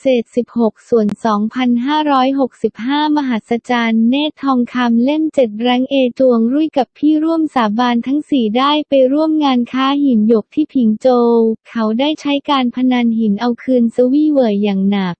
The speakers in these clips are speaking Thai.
เศษ 16 ส่วน 2,565 มหัศจรรย์เนตรทองคำเล่มเจ็ดรังเอตวงรุ่ยกับพี่ร่วมสาบานทั้งสี่ได้ไปร่วมงานค้าหินหยกที่ผิงโจว เขาได้ใช้การพนันหินเอาคืนสวี่เหวยอย่างหนัก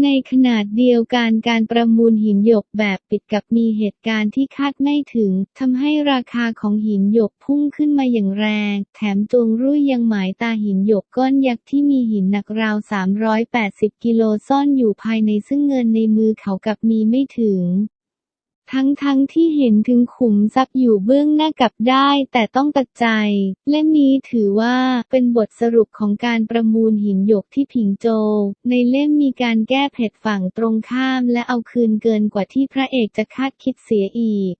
ในขนาดเดียวกันการประมูลหินหยกแบบปิดกับมีเหตุการณ์ที่คาดไม่ถึงทำให้ราคาของหินหยกพุ่งขึ้นมาอย่างแรง แถมจวงรุ่ยยังหมายตาหินหยกก้อนยักษ์ที่มีหินหนักราว 380 กิโลซ่อนอยู่ภายในซึ่งเงินในมือเขากับมีไม่ถึง ทั้งทั้งๆที่เห็นถึงขุมทรัพย์อยู่เบื้องหน้ากับได้ แต่ต้องตัดใจ เล่มนี้ถือว่าเป็นบทสรุปของการประมูลหินหยกที่ผิงโจวในเล่มมีการแก้เผ็ดฝั่งตรงข้ามและเอาคืนเกินกว่าที่พระเอกจะคาดคิดเสียอีก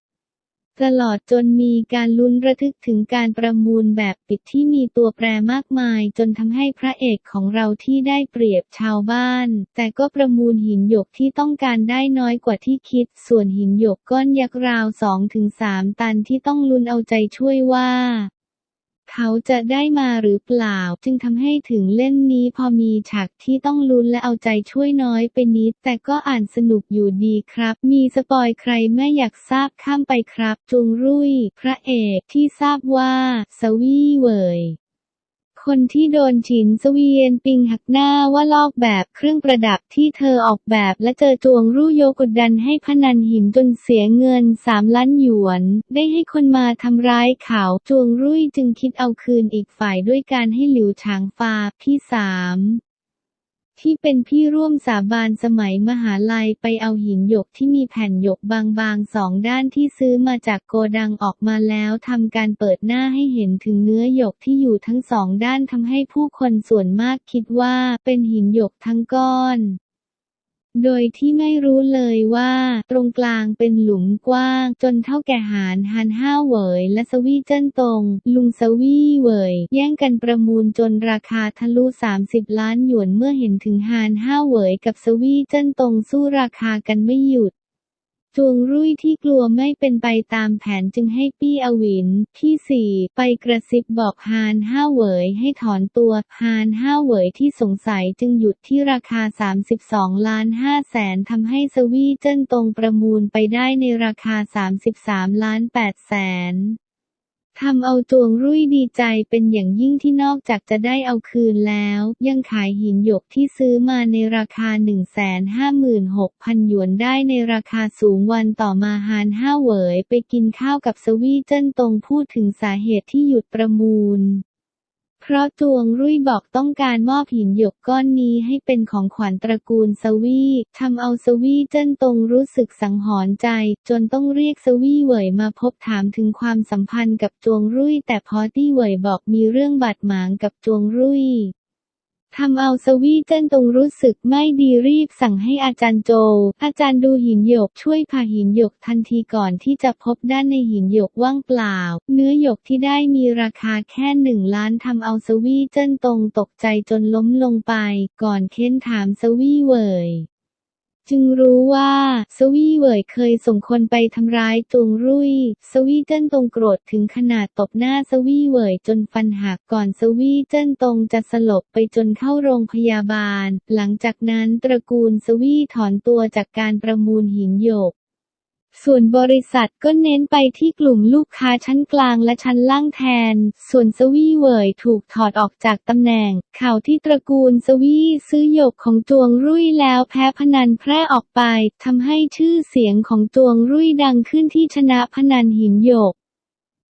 ตลอดจนมีการลุ้นระทึกถึงการประมูลแบบปิดที่มีตัวแปรมากมาย จนทำให้พระเอกของเราที่ได้เปรียบชาวบ้าน แต่ก็ประมูลหินหยกที่ต้องการได้น้อยกว่าที่คิด ส่วนหินหยกก้อนยักษ์ราว 2-3 ตันที่ต้องลุ้นเอาใจช่วยว่า เขาจะได้มาหรือเปล่า จึงทำให้ถึงเล่นนี้พอมีฉากที่ต้องลุ้นและเอาใจช่วยน้อยไปนิด แต่ก็อ่านสนุกอยู่ดีครับ มีสปอยใครไม่อยากทราบข้ามไปครับ จุงรุ่ย พระเอกที่ทราบว่า สวี่เวย คนที่โดนฉินสวีเยนปิงหักหน้าว่าลอกแบบเครื่องประดับที่เธอออกแบบและเจอจวงรู่โยกดดันให้พนันหินจนเสียเงินสามล้านหยวน ได้ให้คนมาทำร้ายเขาจวงรุ่ยจึงคิดเอาคืนอีกฝ่ายด้วยการให้หลิวฉางฟาพี่สาม ที่เป็นพี่ร่วมสาบานสมัยมหาลัยไปเอาหินหยกที่มีแผ่นหยกบางๆสองด้านที่ซื้อมาจากโกดังออกมาแล้วทำการเปิดหน้าให้เห็นถึงเนื้อหยกที่อยู่ทั้งสองด้านทำให้ผู้คนส่วนมากคิดว่าเป็นหินหยกทั้งก้อน โดยที่ไม่รู้เลยว่าตรงกลางเป็นหลุมกว้าง จนเท่าแก่หานฮันห้าเหวยและสวีเจิ้นตง ลุงสวีเหวยแย่งกันประมูลจนราคาทะลุ 30 ล้านหยวนเมื่อเห็นถึงฮานห้าเหวยกับสวีเจิ้นตงสู้ราคากันไม่หยุด จวงรุ่ยที่กลัวไม่เป็นไปตามแผนจึงให้ปี้อวินพี่สี่ไปกระซิบบอกฮานห้าเหวยให้ถอนตัวฮานห้าเหวยที่สงสัยจึงหยุดที่ราคา 32 ล้าน5แสนทำให้สวีเจิ้นตรงประมูลไปได้ในราคา 33 ล้าน8แสน ทำเอาจวงรุ่ยดีใจเป็นอย่างยิ่งที่นอกจากจะได้เอาคืนแล้ว ยังขายหินหยกที่ซื้อมาในราคา 156,000 หยวนได้ในราคาสูงวันต่อมาฮานห้าเหวยไปกินข้าวกับสวีเจิ้นตงพูดถึงสาเหตุที่หยุดประมูล เพราะจวงรุ่ยบอกต้องการมอบหินหยกก้อนนี้ให้เป็นของขวัญตระกูลสวีทำเอาสวีเจิ้นตงรู้สึกสังหรณ์ใจ จนต้องเรียกสวีเหวยมาพบถามถึงความสัมพันธ์กับจวงรุ่ยแต่พอตี้เหวยบอกมีเรื่องบาดหมางกับจวงรุ่ย ทำเอาสวี่เจิ้นตงรู้สึกไม่ดีรีบสั่งให้อาจารย์โจ อาจารย์ดูหินหยกช่วยผ่าหินหยกทันทีก่อนที่จะพบด้านในหินหยกว่างเปล่า เนื้อหยกที่ได้มีราคาแค่หนึ่งล้านทำเอาสวี่เจิ้นตงตกใจจนล้มลงไป ก่อนเค้นถามสวี่เวย จึงรู้ว่า สวี่เวยเคยส่งคนไปทำร้ายจวงรุ่ย สวี่เจิ้นตงโกรธถึงขนาดตบหน้าสวี่เวยจนฟันหักก่อนสวี่เจิ้นตงจะสลบไปจนเข้าโรงพยาบาล หลังจากนั้นตระกูลสวี่ถอนตัวจากการประมูลหินหยก ส่วนบริษัทก็เน้นไปที่กลุ่มลูกค้าชั้นกลางและชั้นล่างแทน ส่วนสวีเวยถูกถอดออกจากตำแหน่ง ข่าวที่ตระกูลสวีซื้อหยกของจวงรุ่ยแล้วแพ้พนันแพร่ออกไปทำให้ชื่อเสียงของจวงรุ่ยดังขึ้นที่ชนะพนันหินหยก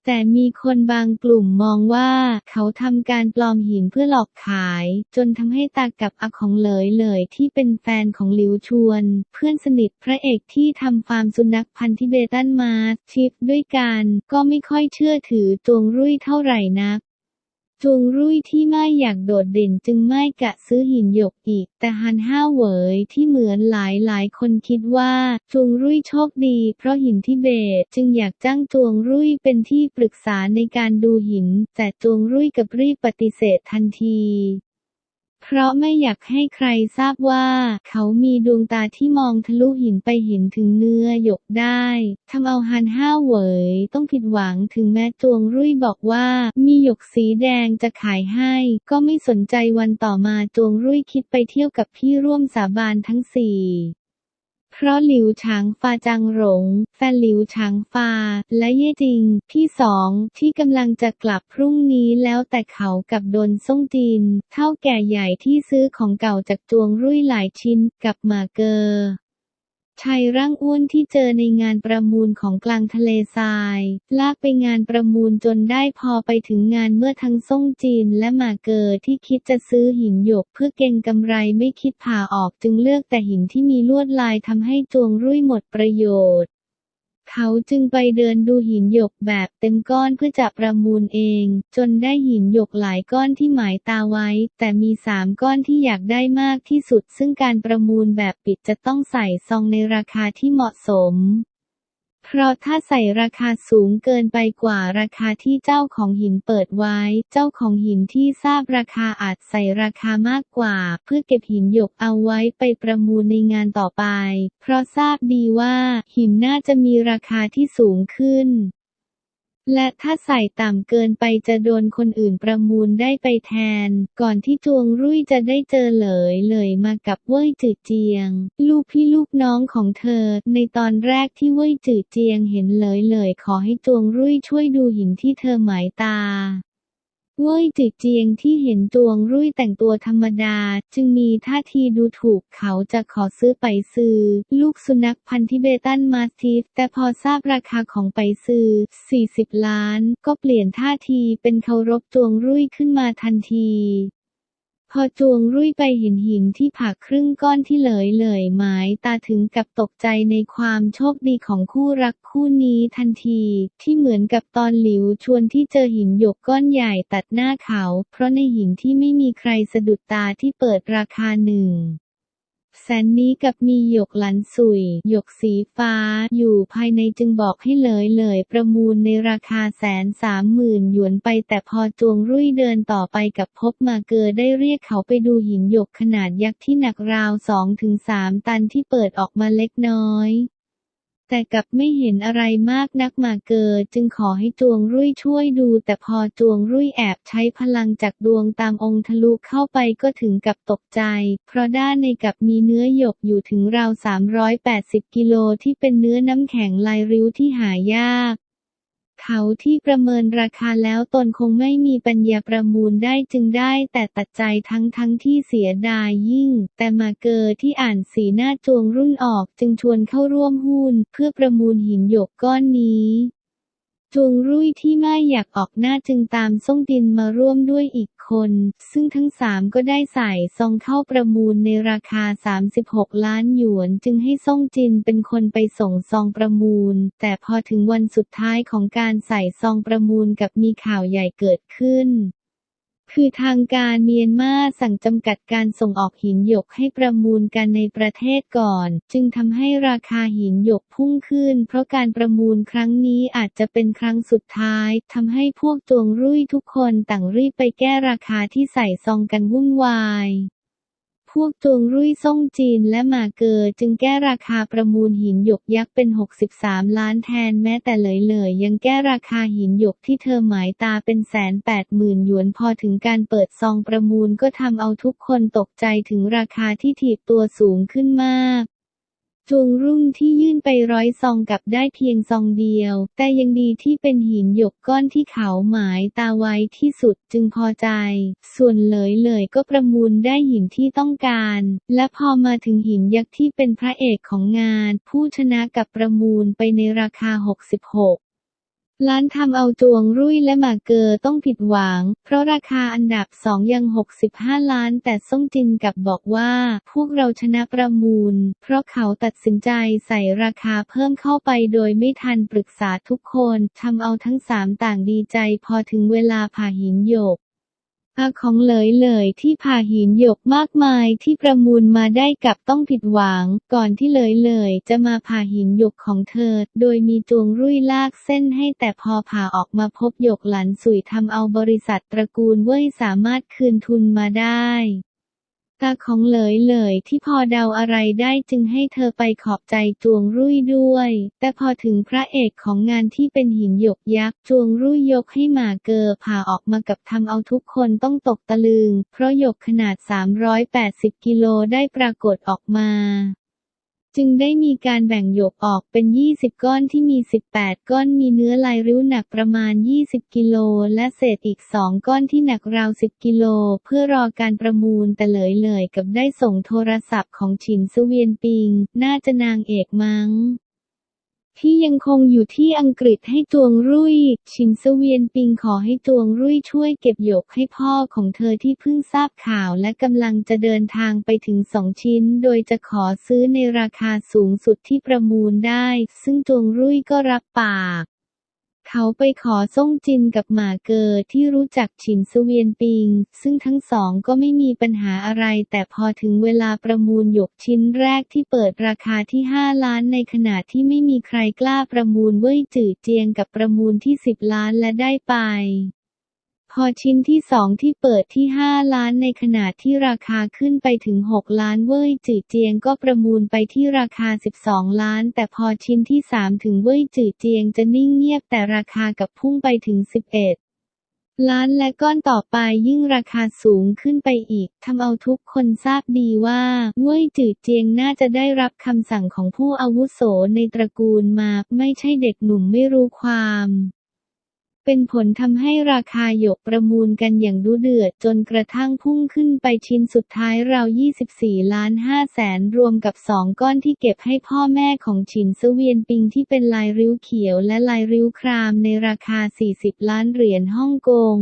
แต่มีคนบางกลุ่มมองว่า เขาทำการปลอมหินเพื่อหลอกขาย จนทำให้ตากับอาของเหลยเหลยที่เป็นแฟนของหลิวชวน เพื่อนสนิทพระเอกที่ทำฟาร์มสุนัขพันธุ์ทิเบตันมาสทิปด้วยกัน ก็ไม่ค่อยเชื่อถือจวงรุ่ยเท่าไหร่นัก จวงรุ่ยที่ไม่อยากโดดเด่นจึงไม่กะซื้อหินหยกอีก แต่ฮันห้าเหวยที่เหมือนหลายหลายคนคิดว่าจวงรุ่ยโชคดี เพราะหินที่เบตจึงอยากจ้างจวงรุ่ยเป็นที่ปรึกษาในการดูหิน แต่จวงรุ่ยกับรีบปฏิเสธทันที เพราะไม่อยากให้ใครทราบว่า เขามีดวงตาที่มองทะลุหินไปเห็นถึงเนื้อหยกได้ทำเอาฮันห้าเหวยต้องผิดหวังถึงแม้จวงรุ่ยบอกว่า มีหยกสีแดงจะขายให้ ก็ไม่สนใจวันต่อมาจวงรุ่ยคิดไปเที่ยวกับพี่ร่วมสาบานทั้งสี่ เพราะหลิวฉางฟาจังหลง แฟนหลิวฉางฟา และเย่จิง พี่สองที่กำลังจะกลับพรุ่งนี้แล้วแต่เขากับดนซ่งจินเท่าแก่ใหญ่ที่ซื้อของเก่าจากจวงรุ่ยหลายชิ้นกับมาเกอ ชายร่างอ้วนที่เจอในงานประมูลของกลางทะเลทราย ลากไปงานประมูลจนได้พอไปถึงงานเมื่อทั้งซ่งจีนและมาเกอร์ที่คิดจะซื้อหินหยกเพื่อเก็งกำไรไม่คิดผ่าออกจึงเลือกแต่หินที่มีลวดลายทำให้จวงรุ่ยหมดประโยชน์ เขาจึงไปเดินดูหินหยกแบบเต็มก้อนเพื่อจะประมูลเอง จนได้หินหยกหลายก้อนที่หมายตาไว้ แต่มีสามก้อนที่อยากได้มากที่สุด ซึ่งการประมูลแบบปิดจะต้องใส่ซองในราคาที่เหมาะสม เพราะถ้าใส่ราคาสูงเกินไปกว่าราคาที่เจ้าของหินเปิดไว้ เจ้าของหินที่ทราบราคาอาจใส่ราคามากกว่า เพื่อเก็บหินหยกเอาไว้ไปประมูลในงานต่อไป เพราะทราบดีว่าหินน่าจะมีราคาที่สูงขึ้น และถ้าใส่ต่ำเกินไปจะโดนคนอื่นประมูลได้ไปแทน ก่อนที่จวงรุ่ยจะได้เจอเหลยเลยมากับเว่ยจือเจียง ลูกพี่ลูกน้องของเธอ ในตอนแรกที่เว่ยจือเจียงเห็นเหลยเลยขอให้จวงรุ่ยช่วยดูหินที่เธอหมายตา เว่ยจือเจียงที่เห็นตวงรุ่ยแต่งตัวธรรมดา จึงมีท่าทีดูถูกเขาจะขอซื้อไปซื้อ ลูกสุนัขพันธุ์ทิเบตันมาสติฟ แต่พอทราบราคาของไปซื้อ 40 ล้าน ก็เปลี่ยนท่าทีเป็นเคารพตวงรุ่ยขึ้นมาทันที พอจวงรุ่ยไปเห็นหินที่ผักครึ่งก้อนที่เหลยเลยหมายตาถึงกับตกใจในความโชคดีของคู่รักคู่นี้ทันที ที่เหมือนกับตอนหลิวชวนที่เจอหินหยกก้อนใหญ่ตัดหน้าเขา เพราะในหินที่ไม่มีใครสะดุดตาที่เปิดราคาหนึ่ง แสนนี้กับมีหยกหลันสุย หยกสีฟ้า อยู่ภายในจึงบอกให้เลยเลยประมูลในราคาแสนสามหมื่นหยวนไปแต่พอจวงรุ่ยเดินต่อไปกับพบมาเกอได้เรียกเขาไปดูหินหยกขนาดยักษ์ที่หนักราวสองถึงสามตันที่เปิดออกมาเล็กน้อย แต่กลับไม่เห็นอะไรมากนักมาเกิด จึงขอให้จวงรุ่ยช่วยดู แต่พอจวงรุ่ยแอบใช้พลังจากดวงตามองค์ทะลุเข้าไปก็ถึงกับตกใจ เพราะด้านในกับมีเนื้อหยกอยู่ถึงราว380 กิโลที่เป็นเนื้อน้ำแข็งลายริ้วที่หายาก เขาที่ประเมินราคาแล้วตนคงไม่มีปัญญาประมูลได้จึงได้แต่ตัดใจทั้งทั้งที่เสียดายยิ่ง แต่มาเกอที่อ่านสีหน้าจวงรุ่นออกจึงชวนเข้าร่วมหุ้น เพื่อประมูลหินหยกก้อนนี้ จวงรุ่ยที่ไม่อยากออกหน้าจึงตามซ่งดินมาร่วมด้วยอีกคน ซึ่งทั้งสามก็ได้ใส่ซองเข้าประมูลในราคา 36 ล้านหยวน จึงให้ซ่งจินเป็นคนไปส่งซองประมูล แต่พอถึงวันสุดท้ายของการใส่ซองประมูลกับมีข่าวใหญ่เกิดขึ้น คือทางการเมียนมาสั่งจำกัดการส่งออกหินหยกให้ประมูลกันในประเทศก่อน จึงทำให้ราคาหินหยกพุ่งขึ้น เพราะการประมูลครั้งนี้อาจจะเป็นครั้งสุดท้ายทำให้พวกจวงรุ่ยทุกคนต่างรีบไปแก้ราคาที่ใส่ซองกันวุ่นวาย พวกจวงรุ่ยซ่งจีนและมาเกอจึงแก้ราคาประมูลหินหยกยักษ์เป็น 63 ล้านแทนแม้แต่เลยเลยยังแก้ราคาหินหยกที่เธอหมายตาเป็นแสนแปดหมื่นหยวนพอถึงการเปิดซองประมูลก็ทำเอาทุกคนตกใจถึงราคาที่ถีบตัวสูงขึ้นมาก จวงรุ่งที่ยื่นไปร้อยซองกับได้เพียงซองเดียว แต่ยังดีที่เป็นหินหยกก้อนที่เขาหมายตาไว้ที่สุดจึงพอใจ ส่วนเหลยเลยก็ประมูลได้หินที่ต้องการ และพอมาถึงหินยักษ์ที่เป็นพระเอกของงาน ผู้ชนะกับประมูลไปในราคา 66 ล้านทำเอาจวงรุ่ยและหมาเกอต้องผิดหวัง เพราะราคาอันดับสองยัง 65 ล้าน แต่ส้งจินกลับบอกว่า พวกเราชนะประมูล เพราะเขาตัดสินใจใส่ราคาเพิ่มเข้าไปโดยไม่ทันปรึกษาทุกคนทำเอาทั้งสามต่างดีใจพอถึงเวลาผ่าหินหยก อาของเหลยเลยที่ผ่าหินหยกมากมายที่ประมูลมาได้กลับต้องผิดหวัง ก่อนที่เหลยเลยจะมาผ่าหินหยกของเธอ โดยมีจวงรุ่ยลากเส้นให้แต่พอผ่าออกมาพบหยกหลันสุยทำเอาบริษัทตระกูลเว่ยสามารถคืนทุนมาได้ ตาของเหลยเหลยที่พอเดาอะไรได้จึงให้เธอไปขอบใจจวงรุ่ยด้วย แต่พอถึงพระเอกของงานที่เป็นหินหยกยักษ์จวงรุ่ยยกให้หมาเกอผ่าออกมากับทำเอาทุกคนต้องตกตะลึง เพราะหยกขนาด 380 กิโลได้ปรากฏออกมา จึงได้มีการแบ่งหยกออกเป็น 20 ก้อนที่มี 18 ก้อนมีเนื้อลายริ้วหนักประมาณ 20 กิโล และเศษอีก 2 ก้อนที่หนักราว 10 กิโล เพื่อรอการประมูลแต่เลยเลยกับได้ส่งโทรศัพท์ของฉินซเวียนปิง น่าจะนางเอกมั้ง ที่ยังคงอยู่ที่อังกฤษให้จวงรุ่ย ชินเสเวียนปิงขอให้จวงรุ่ยช่วยเก็บหยกให้พ่อของเธอที่เพิ่งทราบข่าวและกำลังจะเดินทางไปถึงสองชิ้น โดยจะขอซื้อในราคาสูงสุดที่ประมูลได้ ซึ่งจวงรุ่ยก็รับปาก เขาไปขอส่งจินกับหมาเกอที่รู้จักฉินซเวียนปิง ซึ่งทั้งสองก็ไม่มีปัญหาอะไร แต่พอถึงเวลาประมูลหยกชิ้นแรกที่เปิดราคาที่ 5 ล้านในขณะที่ไม่มีใครกล้าประมูลเว่ยจื่อเจียงกับประมูลที่ 10 ล้านและได้ไป พอชิ้นที่สองที่เปิดที่ 5 ล้านในขณะที่ราคาขึ้นไปถึง 6 ล้านเว่ยจื่อเจียงก็ประมูลไปที่ราคา 12 ล้าน แต่พอชิ้นที่ 3 ถึงเว่ยจื่อเจียงจะนิ่งเงียบแต่ราคากับพุ่งไปถึง 11ล้านและก้อนต่อไปยิ่งราคาสูงขึ้นไปอีกทำเอาทุกคนทราบดีว่าเว่ยจือเจียงน่าจะได้รับคำสั่งของผู้อาวุโสในตระกูลมา ไม่ใช่เด็กหนุ่มไม่รู้ความ เป็นผลทำให้ราคาหยกประมูลกันอย่างดุเดือดจนกระทั่งพุ่งขึ้นไปชิ้นสุดท้ายราว 24 ล้าน5แสนรวมกับ 2 ก้อนที่เก็บให้พ่อแม่ของฉินสเวียนปิงที่เป็นลายริ้วเขียวและลายริ้วครามในราคา 40 ล้านเหรียญฮ่องกง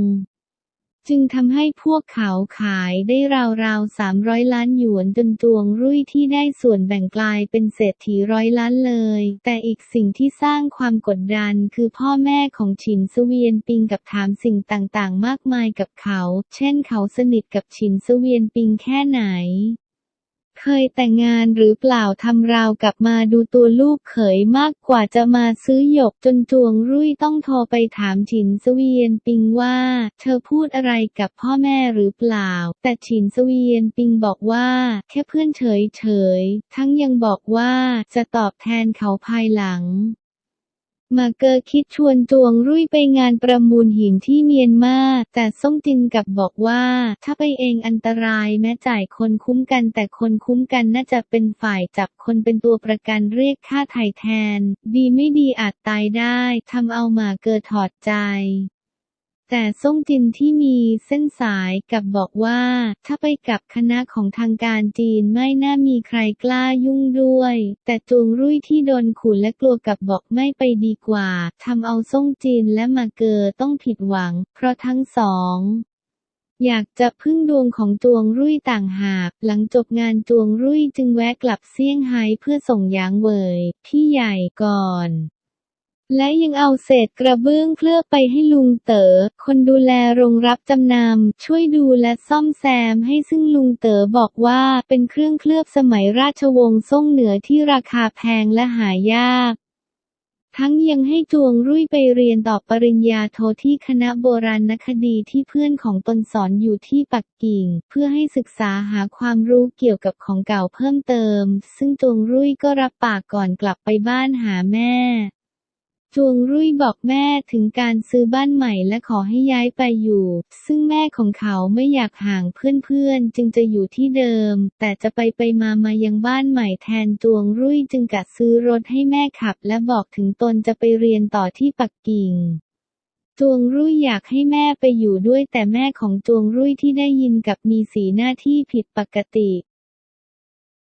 จึงทำให้พวกเขาขายได้ราวๆ 300 ล้านหยวนจนตวงรุ่ยที่ได้ส่วนแบ่งกลายเป็นเศรษฐีร้อยล้านเลย แต่อีกสิ่งที่สร้างความกดดันคือพ่อแม่ของฉินสเวียนปิงกับถามสิ่งต่างๆ มากมายกับเขา เช่นเขาสนิทกับฉินสเวียนปิงแค่ไหน เคยแต่งงานหรือเปล่าทำราวกับมาดูตัวลูกเขยมากกว่าจะมาซื้อหยกจนจวงรุ่ยต้องโทรไปถามฉินสเวียนปิงว่า เธอพูดอะไรกับพ่อแม่หรือเปล่า แต่ฉินสเวียนปิงบอกว่า แค่เพื่อนเฉยเฉยๆทั้งยังบอกว่าจะตอบแทนเขาภายหลัง มาเกอคิดชวนจวงรุ่ยไปงานประมูลหินที่เมียนมา แต่ส้มจินกับบอกว่า ถ้าไปเองอันตรายแม้จ่ายคนคุ้มกันแต่คนคุ้มกันน่าจะเป็นฝ่ายจับคนเป็นตัวประกันเรียกค่าไถ่แทน ดีไม่ดีอาจตายได้ทำเอาหมาเกอถอดใจ แต่ซ่งจินที่มีเส้นสายกับบอกว่า ถ้าไปกับคณะของทางการจีนไม่น่ามีใครกล้ายุ่งด้วย แต่จวงรุ่ยที่โดนขู่และกลัวกับบอกไม่ไปดีกว่าทำเอาซ่งจินและมาเกอต้องผิดหวัง เพราะทั้งสองอยากจะพึ่งดวงของจวงรุ่ยต่างหาก หลังจบงานจวงรุ่ยจึงแวะกลับเซี่ยงไฮ้เพื่อส่งยางเวยพี่ใหญ่ก่อน และยังเอาเศษกระเบื้องเคลือบไปให้ลุงเต๋อ คนดูแลโรงรับจำนำ ช่วยดูและซ่อมแซมให้ซึ่งลุงเต๋อบอกว่าเป็นเครื่องเคลือบสมัยราชวงศ์ซ่งเหนือที่ราคาแพงและหายาก ทั้งยังให้จวงรุ่ยไปเรียนต่อปริญญาโทที่คณะโบราณคดีที่เพื่อนของตนสอนอยู่ที่ปักกิ่ง เพื่อให้ศึกษาหาความรู้เกี่ยวกับของเก่าเพิ่มเติม ซึ่งจวงรุ่ยก็รับปากก่อนกลับไปบ้านหาแม่ จวงรุ่ยบอกแม่ถึงการซื้อบ้านใหม่และขอให้ย้ายไปอยู่ ซึ่งแม่ของเขาไม่อยากห่างเพื่อนๆ จึงจะอยู่ที่เดิม แต่จะไปไปมามายังบ้านใหม่แทนจวงรุ่ยจึงกัดซื้อรถให้แม่ขับ และบอกถึงตนจะไปเรียนต่อที่ปักกิ่งจวงรุ่ยอยากให้แม่ไปอยู่ด้วยแต่แม่ของจวงรุ่ยที่ได้ยินกับมีสีหน้าที่ผิดปกติ